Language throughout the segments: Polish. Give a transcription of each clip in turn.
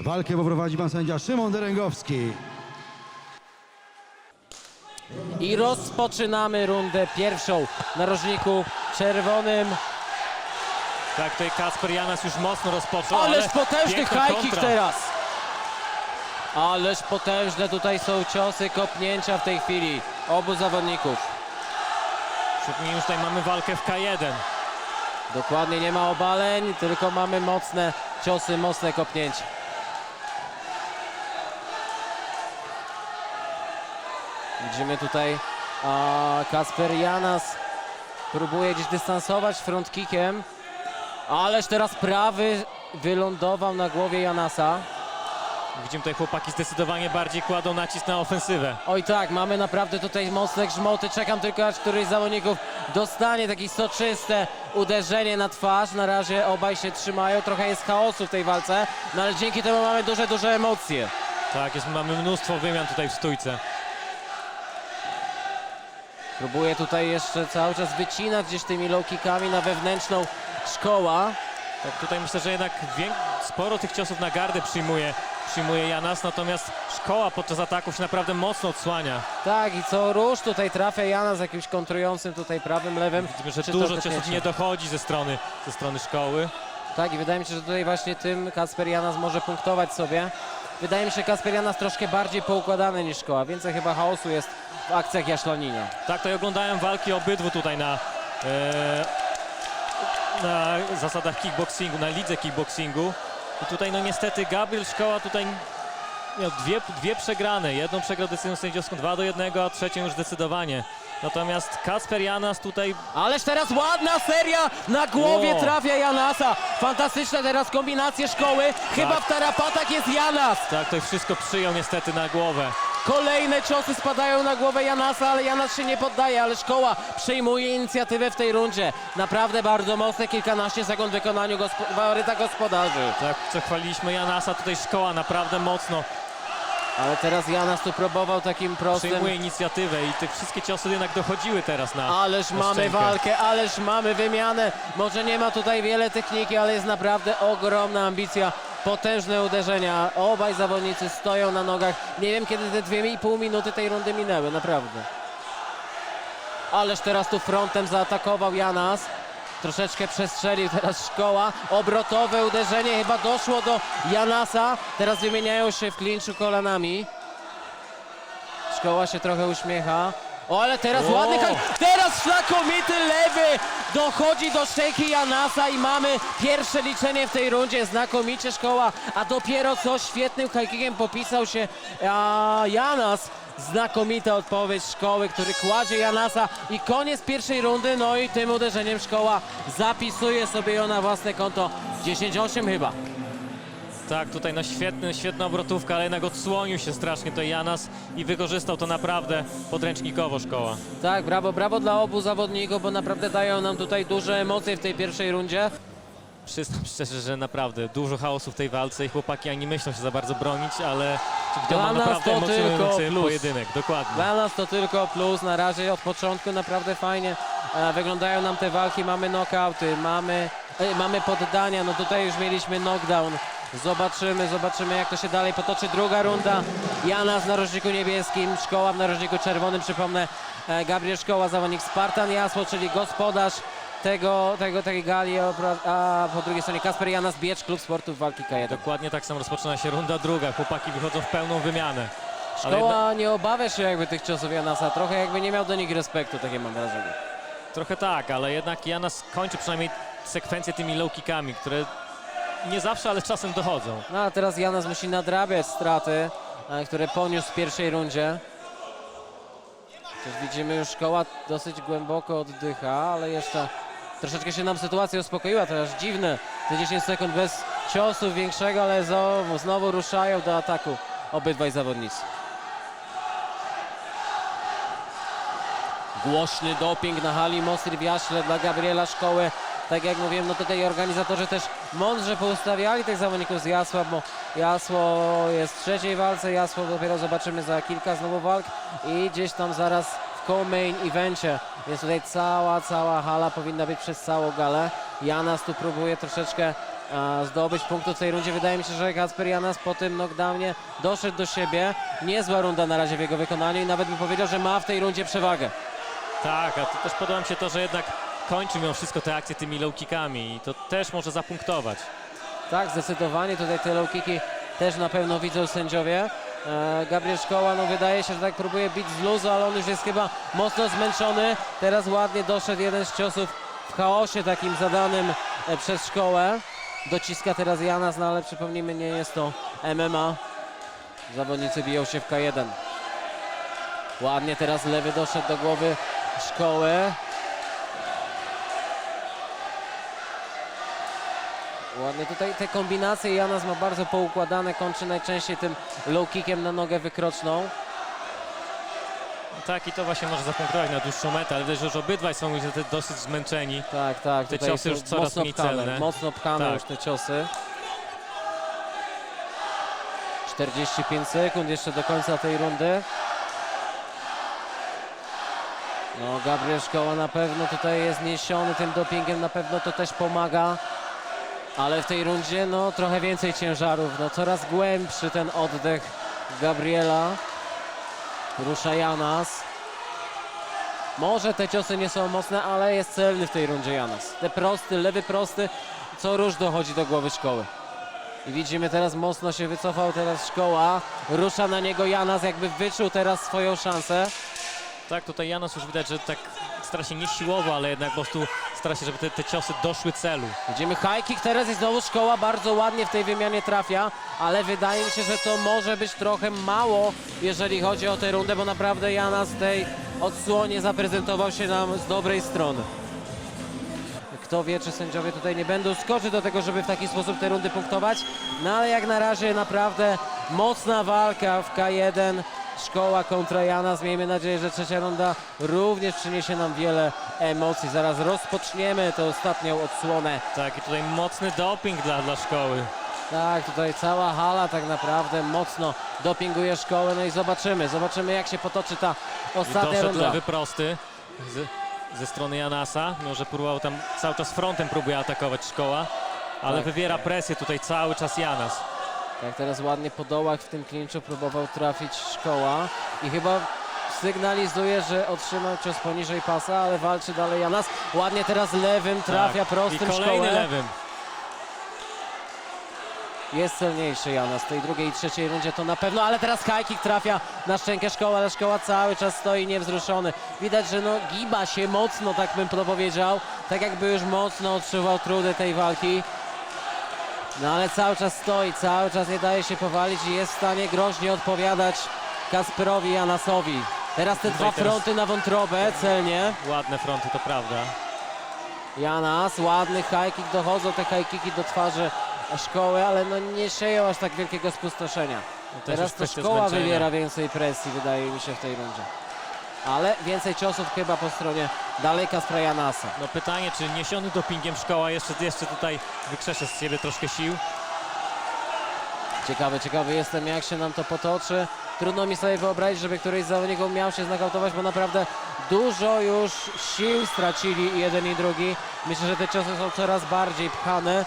Walkę poprowadzi pan sędzia Szymon Derengowski. I rozpoczynamy rundę pierwszą. W narożniku czerwonym. Tak, tutaj Kasper Janas już mocno rozpoczął, Ależ ale potężny high kick kontra. teraz. Ależ potężne tutaj są ciosy, kopnięcia w tej chwili obu zawodników. Przypomnijmy, że tutaj mamy walkę w K1. Dokładnie nie ma obaleń, tylko mamy mocne ciosy, mocne kopnięcia. Widzimy tutaj Kasper Janas próbuje gdzieś dystansować front kickiem. Ależ teraz prawy wylądował na głowie Janasa. Widzimy tutaj chłopaki zdecydowanie bardziej kładą nacisk na ofensywę. Oj tak, mamy naprawdę tutaj mocne grzmoty. Czekam tylko aż któryś z zawodników dostanie takie soczyste uderzenie na twarz. Na razie obaj się trzymają, trochę jest chaosu w tej walce, no ale dzięki temu mamy duże, duże emocje. Tak, jest, mamy mnóstwo wymian tutaj w stójce. Próbuje tutaj jeszcze cały czas wycinać gdzieś tymi low kickami na wewnętrzną szkoła. Tak, tutaj myślę, że jednak sporo tych ciosów na gardę przyjmuje, przyjmuje Janas, natomiast szkoła podczas ataków się naprawdę mocno odsłania. Tak i co róż tutaj trafia Jana z jakimś kontrującym tutaj prawym, lewym. Widzimy, że dużo ciosów nie dochodzi ze strony, ze strony szkoły. Tak i wydaje mi się, że tutaj właśnie tym Kasper Janas może punktować sobie. Wydaje mi się Kasper Janas troszkę bardziej poukładany niż szkoła. Więcej chyba chaosu jest w akcjach Jaślonina. Tak, tutaj oglądałem walki obydwu tutaj na, e, na zasadach kickboxingu, na lidze kickboxingu. I tutaj no niestety Gabriel Szkoła tutaj miał dwie, dwie przegrane. Jedną przegrał decyzją sędziowską 2 do 1, a trzecią już zdecydowanie. Natomiast Kasper Janas tutaj Ależ teraz ładna seria na głowie Wow. trafia Janasa. Fantastyczne teraz kombinacje szkoły. Chyba Tak. w tarapatach jest Janas. tak to wszystko przyjął niestety na głowę. Kolejne ciosy spadają na głowę Janasa, ale Janas się nie poddaje, ale szkoła przejmuje inicjatywę w tej rundzie. Naprawdę bardzo mocne, kilkanaście sekund w wykonaniu gospo faworyta gospodarzy. Tak, co chwaliliśmy Janasa, tutaj szkoła naprawdę mocno Ale teraz Janas tu próbował takim prostym... przejmuje inicjatywę i te wszystkie ciosy jednak dochodziły teraz na Ależ na mamy szczękę. walkę, ależ mamy wymianę. Może nie ma tutaj wiele techniki, ale jest naprawdę ogromna ambicja. Potężne uderzenia. Obaj zawodnicy stoją na nogach. Nie wiem, kiedy te dwie i pół minuty tej rundy minęły, naprawdę. Ależ teraz tu frontem zaatakował Janas. Troszeczkę przestrzelił teraz szkoła. Obrotowe uderzenie chyba doszło do Janasa. Teraz wymieniają się w klinczu kolanami. Szkoła się trochę uśmiecha. O, ale teraz Wow. ładny haj. Teraz znakomity lewy dochodzi do szejki Janasa i mamy pierwsze liczenie w tej rundzie. Znakomicie szkoła, a dopiero co świetnym hajkikiem popisał się a, Janas. Znakomita odpowiedź szkoły, który kładzie Janasa i koniec pierwszej rundy. No i tym uderzeniem szkoła zapisuje sobie ją na własne konto. 10-8 chyba. Tak, tutaj no świetny, świetna obrotówka, ale jednak odsłonił się strasznie to Janas i wykorzystał to naprawdę podręcznikowo szkoła. Tak, brawo, brawo dla obu zawodników, bo naprawdę dają nam tutaj duże emocje w tej pierwszej rundzie. Przyznam szczerze, że naprawdę dużo chaosu w tej walce i chłopaki ani myślą się za bardzo bronić, ale to Dla ma nas naprawdę to emocjonujący tylko plus. pojedynek, dokładnie. Dla nas to tylko plus, na razie od początku naprawdę fajnie e, wyglądają nam te walki, mamy knockouty, mamy, e, mamy poddania, no tutaj już mieliśmy knockdown. Zobaczymy, zobaczymy jak to się dalej potoczy. Druga runda, Jana w narożniku niebieskim, Szkoła w narożniku czerwonym, przypomnę, e, Gabriel Szkoła, zawodnik Spartan Jasło, czyli gospodarz tego, tego, tej gali, a po drugiej stronie Kasper Janas, Biecz, Klub Sportów Walki K1. Dokładnie tak samo rozpoczyna się runda druga. Chłopaki wychodzą w pełną wymianę. Szkoła nie obawia się jakby tych ciosów Janasa, trochę jakby nie miał do nich respektu, takie mam wrażenie. Trochę tak, ale jednak Janas kończy przynajmniej sekwencję tymi low kickami, które nie zawsze, ale czasem dochodzą. No a teraz Janas musi nadrabiać straty, e, które poniósł w pierwszej rundzie. Też widzimy już szkoła dosyć głęboko oddycha, ale jeszcze troszeczkę się nam sytuacja uspokoiła. Teraz dziwne, te 10 sekund bez ciosu większego, ale znowu, znowu ruszają do ataku obydwaj zawodnicy. Głośny doping na hali Mostry w Jaśle dla Gabriela Szkoły. Tak jak mówiłem, no tutaj organizatorzy też mądrze poustawiali tych zawodników z Jasła, bo Jasło jest w trzeciej walce, Jasło dopiero zobaczymy za kilka znowu walk i gdzieś tam zaraz w co-main evencie, więc tutaj cała, cała hala powinna być przez całą galę. Janas tu próbuje troszeczkę zdobyć punktów w tej rundzie. Wydaje mi się, że Kasper Janas po tym knockdownie doszedł do siebie. Niezła runda na razie w jego wykonaniu i nawet bym powiedział, że ma w tej rundzie przewagę. Tak, a to też podoba mi się to, że jednak kończy mimo wszystko te akcje tymi low kickami i to też może zapunktować. Tak, zdecydowanie tutaj te low kicki też na pewno widzą sędziowie. E, Gabriel Szkoła, no wydaje się, że tak próbuje bić z luzu, ale on już jest chyba mocno zmęczony. Teraz ładnie doszedł jeden z ciosów w chaosie takim zadanym e, przez szkołę. Dociska teraz Janas, no ale przypomnijmy, nie jest to MMA. Zawodnicy biją się w K1. Ładnie teraz lewy doszedł do głowy szkoły. Ładnie tutaj te kombinacje Janas ma bardzo poukładane, kończy najczęściej tym low kickiem na nogę wykroczną. Tak i to właśnie może zapunktować na dłuższą metę, ale też, że już obydwaj są już dosyć zmęczeni. Tak, tak, Te ciosy już coraz mocno mniej pchane, celne. mocno pchane Tak. już te ciosy. 45 sekund jeszcze do końca tej rundy. No, Gabriel Szkoła na pewno tutaj jest niesiony tym dopingiem, na pewno to też pomaga. Ale w tej rundzie, no, trochę więcej ciężarów, no, coraz głębszy ten oddech Gabriela. Rusza Janas. Może te ciosy nie są mocne, ale jest celny w tej rundzie Janas. Te prosty, lewy prosty, co róż dochodzi do głowy szkoły. I widzimy teraz mocno się wycofał teraz szkoła. Rusza na niego Janas, jakby wyczuł teraz swoją szansę. Tak, tutaj Janos już widać, że tak stara się nie siłowo, ale jednak po prostu stara się, żeby te, te ciosy doszły celu. Widzimy high kick teraz i znowu szkoła bardzo ładnie w tej wymianie trafia, ale wydaje mi się, że to może być trochę mało, jeżeli chodzi o tę rundę, bo naprawdę Janas w tej odsłonie zaprezentował się nam z dobrej strony. Kto wie, czy sędziowie tutaj nie będą skoczyć do tego, żeby w taki sposób te rundy punktować. No ale jak na razie naprawdę mocna walka w K1. Szkoła kontra Janas. Miejmy nadzieję, że trzecia runda również przyniesie nam wiele emocji. Zaraz rozpoczniemy tę ostatnią odsłonę. Tak, i tutaj mocny doping dla, dla szkoły. Tak, tutaj cała hala tak naprawdę mocno dopinguje szkołę. No i zobaczymy, zobaczymy jak się potoczy ta I ostatnia doszedł runda. lewy prosty z, ze strony Janasa, mimo że próbował tam cały czas frontem próbuje atakować szkoła, ale Tak. wywiera presję tutaj cały czas Janas. Tak, teraz ładnie po dołach w tym klinczu próbował trafić szkoła i chyba sygnalizuje, że otrzymał cios poniżej pasa, ale walczy dalej Janas. Ładnie teraz lewym trafia tak. prostym I kolejny szkołę. lewym. Jest celniejszy Janas w tej drugiej i trzeciej rundzie to na pewno, ale teraz high kick trafia na szczękę szkoły, ale szkoła cały czas stoi niewzruszony. Widać, że no giba się mocno, tak bym to powiedział, tak jakby już mocno odczuwał trudy tej walki. No ale cały czas stoi, cały czas nie daje się powalić i jest w stanie groźnie odpowiadać Kasperowi Janasowi. Teraz te Tutaj dwa teraz- fronty na wątrobę, celnie. Ładne fronty, to prawda. Janas, ładny high kick, dochodzą te high kicki do twarzy szkoły, ale no nie sieją aż tak wielkiego spustoszenia. No też Teraz to kwestia szkoła zmęczenia. wywiera więcej presji, wydaje mi się, w tej rundzie. Ale więcej ciosów chyba po stronie dalej Kaspra Janasa. No pytanie, czy niesiony dopingiem szkoła jeszcze, jeszcze tutaj wykrzesze z siebie troszkę sił. Ciekawy, ciekawy jestem, jak się nam to potoczy. Trudno mi sobie wyobrazić, żeby któryś z zawodników miał się znakautować, bo naprawdę dużo już sił stracili jeden i drugi. Myślę, że te ciosy są coraz bardziej pchane.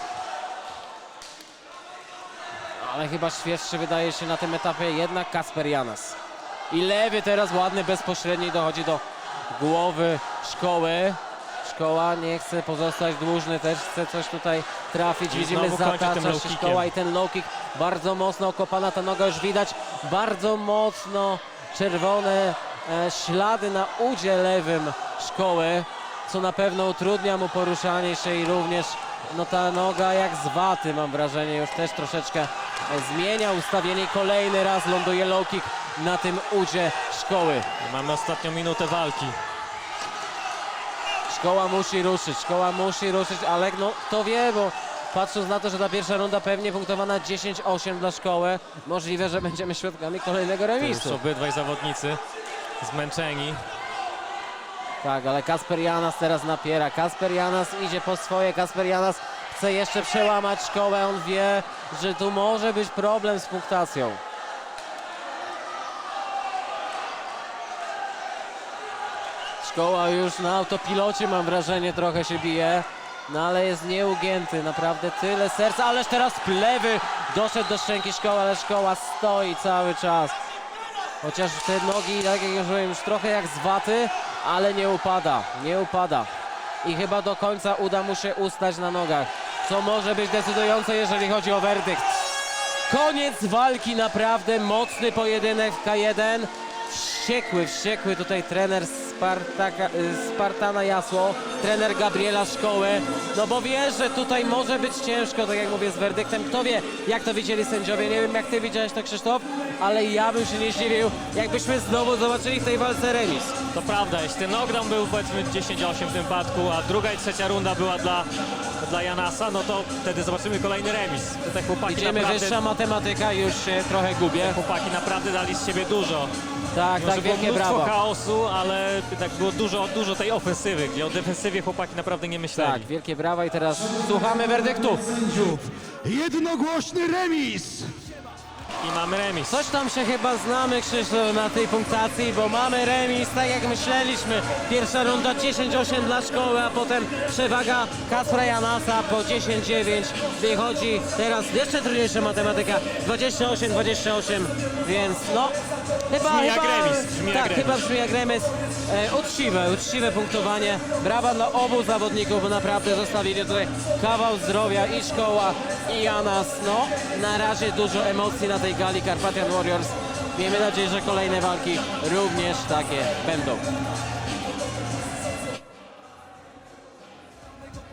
Ale chyba świeższy wydaje się na tym etapie jednak Kasper Janas. I lewy teraz ładny, bezpośredni dochodzi do głowy szkoły. Szkoła nie chce pozostać dłużny, też chce coś tutaj trafić. I Widzimy, znowu kończy tym zatacza low się kickiem. szkoła i ten low kick bardzo mocno okopana ta noga już widać. Bardzo mocno czerwone e, ślady na udzie lewym szkoły, co na pewno utrudnia mu poruszanie się i również no ta noga jak z waty mam wrażenie już też troszeczkę zmienia ustawienie. Kolejny raz ląduje low kick na tym udzie szkoły. Mamy ostatnią minutę walki. Szkoła musi ruszyć, szkoła musi ruszyć, ale no kto wie, bo patrząc na to, że ta pierwsza runda pewnie punktowana 10-8 dla szkoły, możliwe, że będziemy świadkami kolejnego To już remisu. obydwaj zawodnicy zmęczeni. Tak, ale Kasper Janas teraz napiera. Kasper Janas idzie po swoje. Kasper Janas chce jeszcze przełamać szkołę. On wie, że tu może być problem z punktacją. Szkoła już na autopilocie mam wrażenie trochę się bije. No ale jest nieugięty, naprawdę tyle serca, ależ teraz plewy doszedł do szczęki szkoły, ale szkoła stoi cały czas. Chociaż te nogi, tak jak już mówiłem, już trochę jak z waty, ale nie upada, nie upada. I chyba do końca uda mu się ustać na nogach, co może być decydujące, jeżeli chodzi o werdykt. Koniec walki, naprawdę mocny pojedynek w K1. Wściekły, wściekły tutaj trener Spartaka, y, Spartana Jasło, trener Gabriela Szkoły, no bo wie, że tutaj może być ciężko, tak jak mówię, z werdyktem. Kto wie, jak to widzieli sędziowie, nie wiem jak ty widziałeś to Krzysztof, ale ja bym się nie zdziwił, jakbyśmy znowu zobaczyli w tej walce remis. To prawda, jeśli ten knockdown był powiedzmy 10-8 w tym wypadku, a druga i trzecia runda była dla, dla Janasa, no to wtedy zobaczymy kolejny remis. Te chłopaki Idziemy, naprawdę, wyższa matematyka, już się trochę gubię. chłopaki naprawdę dali z siebie dużo. Tak, Może tak, było wielkie mnóstwo brawo. chaosu, ale tak było dużo, dużo tej ofensywy, gdzie o defensywie chłopaki naprawdę nie myśleli. Tak, wielkie brawa i teraz słuchamy werdyktu. Sędziów. Jednogłośny remis. I mamy remis. Coś tam się chyba znamy, Krzysztof, na tej punktacji, bo mamy remis, tak jak myśleliśmy. Pierwsza runda 10-8 dla szkoły, a potem przewaga Kaspra Janasa po 10-9. Wychodzi teraz jeszcze trudniejsza matematyka, 28-28, więc no... Chyba, Brzmi jak chyba, remis, brzmi jak tak, remis. chyba brzmi jak remis. E, uczciwe, uczciwe punktowanie. Brawa dla obu zawodników, bo naprawdę zostawili tutaj kawał zdrowia i szkoła, i Janas. No, na razie dużo emocji na tej gali Carpathian Warriors. Miejmy nadzieję, że kolejne walki również takie będą.